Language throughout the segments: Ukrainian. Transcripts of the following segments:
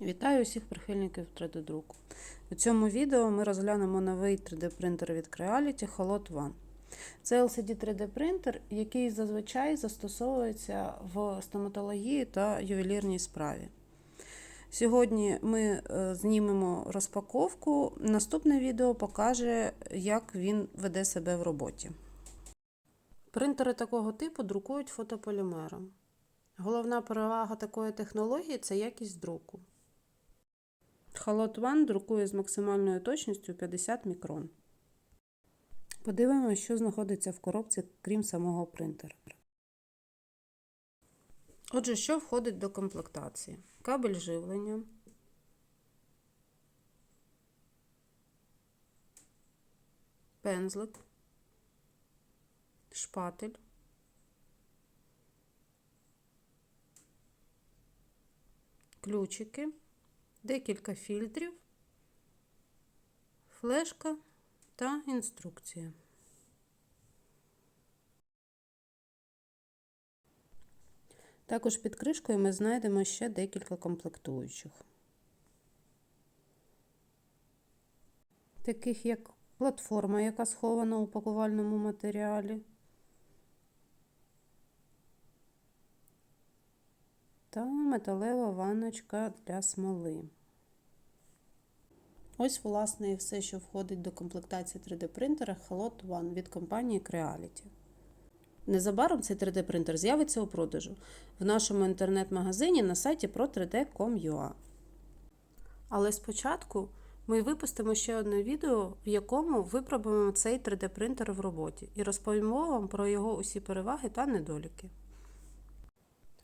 Вітаю усіх прихильників 3D-друку. У цьому відео ми розглянемо новий 3D-принтер від Creality Holot One. Це LCD 3D-принтер, який зазвичай застосовується в стоматології та ювелірній справі. Сьогодні ми е, знімемо розпаковку. Наступне відео покаже, як він веде себе в роботі. Принтери такого типу друкують фотополімером. Головна перевага такої технології це якість друку. Холод One друкує з максимальною точністю 50 мікрон. Подивимося, що знаходиться в коробці, крім самого принтера. Отже, що входить до комплектації? Кабель живлення, пензлик, шпатель, ключики, декілька фільтрів, флешка та інструкція. Також під кришкою ми знайдемо ще декілька комплектуючих, таких як платформа, яка схована у пакувальному матеріалі, та металева ванночка для смоли. Ось, власне, і все, що входить до комплектації 3D-принтера Helot One від компанії Creality. Незабаром цей 3D-принтер з'явиться у продажу в нашому інтернет-магазині на сайті pro3d.com.ua. Але спочатку ми випустимо ще одне відео, в якому випробуємо цей 3D-принтер в роботі і розповімо вам про його усі переваги та недоліки.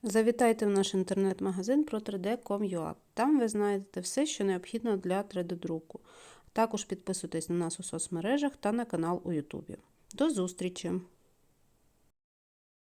Завітайте в наш інтернет-магазин pro3d.com.ua. Там ви знайдете все, що необхідно для 3D-друку. Також підписуйтесь на нас у соцмережах та на канал у Ютубі. До зустрічі!